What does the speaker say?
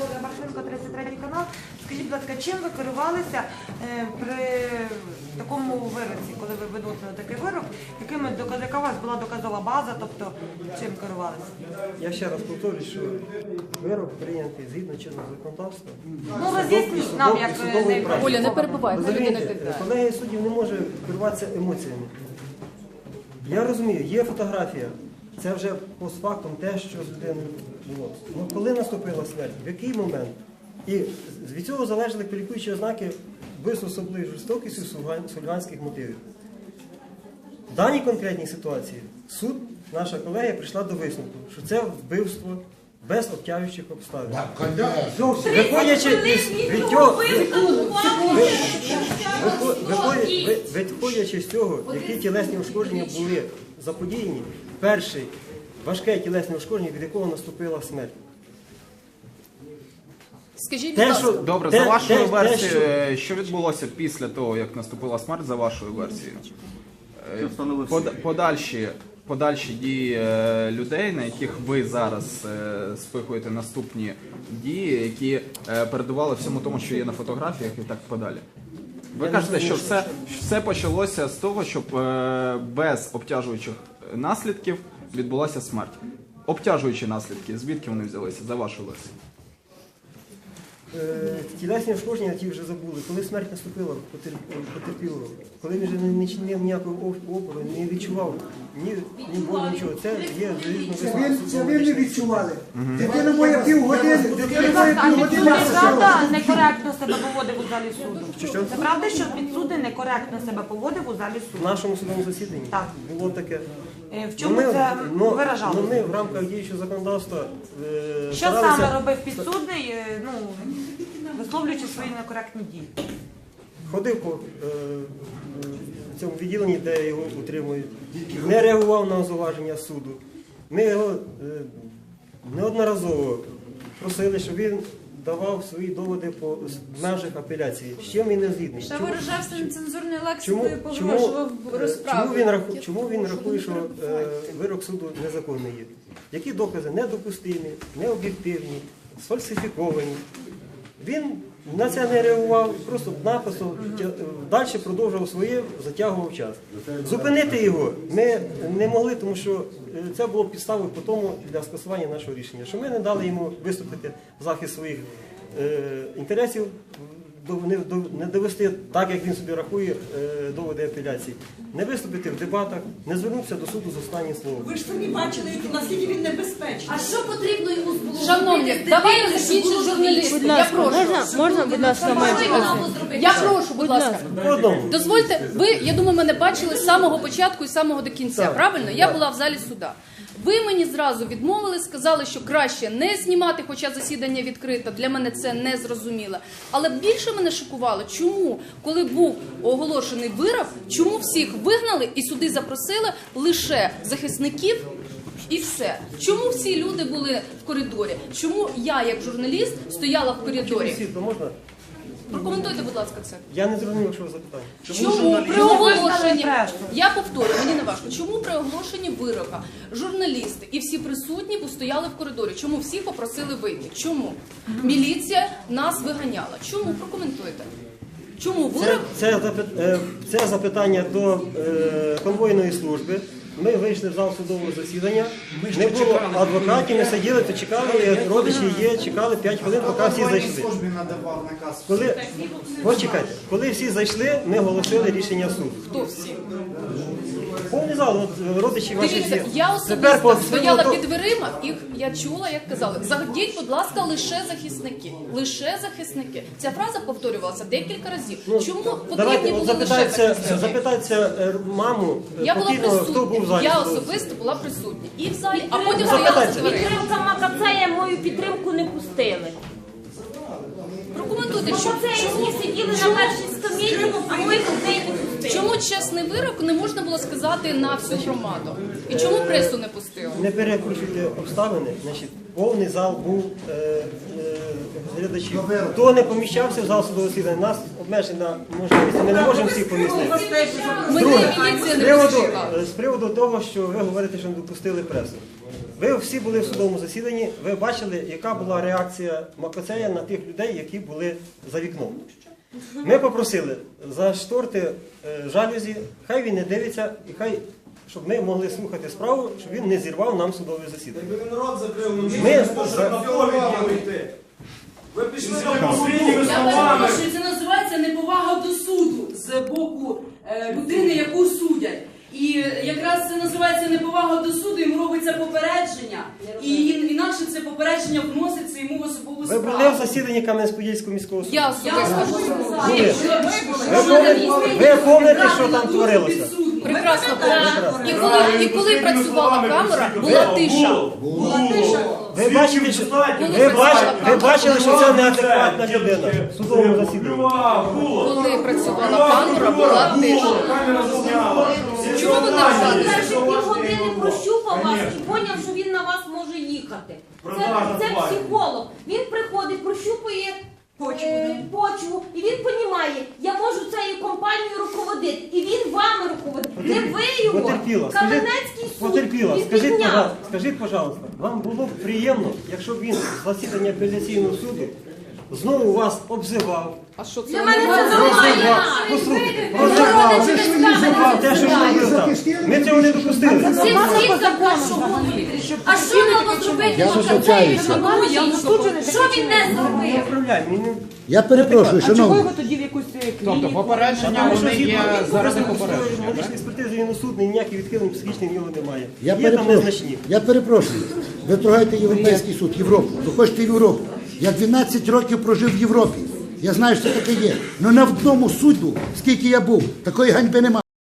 Ольга Маршинко, 33 канал. Скажіть, будь ласка, чим ви керувалися е, при такому вироці, коли ви виносили такий вирок? Якими доказ- яка у вас була доказова база, тобто чим керувалися? Я ще раз повторюю, що вирок прийнятий згідно чинного законодавства. Ну, роз'ясніть нам, як не. Оля, не перебувайте, людина колегія суддів не може керуватися емоціями. Я розумію, є фотографія. Це вже постфактум те, що з людиною було. Ну, коли наступила смерть, в який момент? І від цього залежали кваліфікуючі ознаки вбивства особливої жорстокістю сульганських мотивів. В даній конкретній ситуації суд, наша колегія, прийшла до висновку, що це вбивство без обтяжуючих обставин. Виходячи із від цього, вихо- виходячи з цього, які тілесні ушкодження були заподіяні, перший важке тілесне ушкодження, від якого наступила смерть. Скажіть, будь Те, ласка, що, Добре, те- за вашою те- те, версією, що- е, що відбулося після того, як наступила смерть, за вашою версією? Е, под- Подальші, подальші дії е, людей, на яких ви зараз е, спихуєте наступні дії, які е, передували всьому тому, що є на фотографіях і так подалі. Ви Я кажете, що все, все почалося з того, щоб без обтяжуючих наслідків відбулася смерть. Обтяжуючі наслідки, звідки вони взялися, за вашою версією? Е, тілесні ушкодження, ті вже забули. Коли смерть наступила потер- потерпілого, коли він вже не, не чинив ніякого оп- опору, не відчував ні, ні болю, нічого. Це є Це ви, це ви не відчували. Дитина моя півгодини, дитина моя півгодини. правда некоректно себе поводив у залі суду? Це правда, що підсудний некоректно себе поводив у залі В нашому судовому засіданні Так. було таке. Е, В Ну, чому ми, це ну, виражалося? ну, ми в рамках діючого законодавства е, Що старалися- саме робив підсудний, е, ну, висловлюючи свої некоректні дії? ходив по е, в цьому відділенні, де його утримують, не реагував на зауваження суду. Ми його е, неодноразово просили, щоб він давав свої доводи по межах апеляції. З чим він не згідний? Чому- виражався нецензурною лексикою, погрожував розправу. чому, він, раху, чому він рахує, що е, вирок суду незаконний є? Які докази недопустимі, необ'єктивні, сфальсифіковані? Він на це не реагував, просто написав, далі продовжував своє, затягував час. Зупинити його ми не могли, тому що е, це було підставою по тому для скасування нашого рішення, що ми не дали йому виступити в захист своїх е, інтересів, до- не, до- не довести так, як він собі рахує, е, доводи апеляції, не виступити в дебатах, не звернутися до суду з останнім словом. Ви ж самі бачили, наскільки він небезпечний. А що потрібно йому було Шановні, давайте закінчимо журналісти. Я прошу. Можна, можна, будь ласка, зробити? Я прошу, будь ласка. Дозвольте, ви, я думаю, мене бачили з самого початку і з самого до кінця. Так, Правильно? Я була в залі суда. Ви мені зразу відмовили, сказали, що краще не знімати, хоча засідання відкрите. Для мене це не зрозуміло. Але більше мене шокувало, чому, коли був оголошений вирок, чому всіх вигнали і сюди запросили лише захисників. Все. Чому всі люди були в коридорі? Чому я, як журналіст, стояла в коридорі? Світло можна? Прокоментуйте, будь ласка, це. Я не зрозумів, що ви запитання. Чому при оголошенні я повторюю, мені не важко. Чому при оголошенні вирока журналісти і всі присутні стояли в коридорі? Чому всіх попросили вийти? Чому міліція нас виганяла? Чому прокоментуйте? Чому Це, вирок? це, запит- е, це запитання до е, конвойної служби. Ми вийшли в зал судового засідання. Не було адвокатів, ми сиділи, то чекали, родичі є, чекали 5 хвилин, поки всі зайшли. Коли, почекайте, коли всі зайшли, ми оголосили рішення суду. Хто всі? Повний зал, от родичі ваші Дивіться, є. я по- особисто стояла під дверима, і я чула, як казали, зайдіть, будь ласка, лише захисники. Лише захисники. Ця фраза повторювалася декілька разів. Чому Ну, Давайте потрібні от були лише запитайте, захисники? запитайте е, маму е, Я була покійного, хто був в залі. Я особисто була присутня і в залі, а потім стояла за дверима. Підтримка Макацея мою підтримку не пустили. Прокоментуйте, що Макацеївські сиділи на першій скам'ї, а ми людей не пустили. чому чесний вирок не можна було сказати на всю громаду? І чому пресу не пустили? Не перекручуйте обставини. Значить, повний зал був е, е, глядачів. Хто не поміщався в зал судового засідання, нас обмежена можливість. Ми не можемо всіх помістити. Друге, з приводу, з приводу того, що ви говорите, що не допустили пресу. Ви всі були в судовому засіданні, ви бачили, яка була реакція Макоцея на тих людей, які були за вікном. Ми попросили зашторти е, жалюзі, хай він не дивиться, і хай, щоб ми могли слухати справу, щоб він не зірвав нам судове засідання. Він рот закрив, ну Ми- не може на повіді йти. Ви пішли там своїми Я словами. перепрошую, це називається неповага до суду з боку е, людини, яку судять. І е, якраз це називається неповага до суду, йому робиться попередження, і інакше це попередження вноситься йому в особову Ви були в засіданні Кам'янець-Подільського міського суду? Я скажу. Були. Ви помните- ви помните, що там творилося? Прекрасно помню. І коли, і коли працювала камера, була тиша. Ви бачили, що, ви бачили, ви бачили, що це неадекватна людина в судовому засіданні? Коли працювала камера, була тиша. Камера засняла. Чому ви не робили? Перші півгодини прощупав вас і поняв, що він на вас може їхати. Це, це психолог. Він приходить, прощупує е, почву, і він розуміє, я можу цією компанією руководити. І він вами руководить. Не ви його. Потерпіла. Скажіть, Кам'янецький суд. потерпіла. Він Скажіть, підняв. пожалуйста, скажіть, пожалуйста, вам було б приємно, якщо б він з засідання апеляційного суду знову вас обзивав, А що це? Для мене це нормально. послухайте, прозивав, прозивав те, що він робив там. Ми цього не допустили. Всім всім за що голові. А що зробити? Я зустрічаюся. Що він не зробив? Я перепрошую, А чого шановні. його тоді в якусь е, клініку? Попередження вони є заради попередження. Медичної експертизи він осудний, ніяких відхилень психічних в нього немає. Я Є там перепрошую. незначні. Я перепрошую. Ви трогаєте Європейський суд, Європу. Ви хочете в Європу. Я 12 років прожив в Європі. Я знаю, що таке є. Ну на одному суду, скільки я був, такої ганьби немає.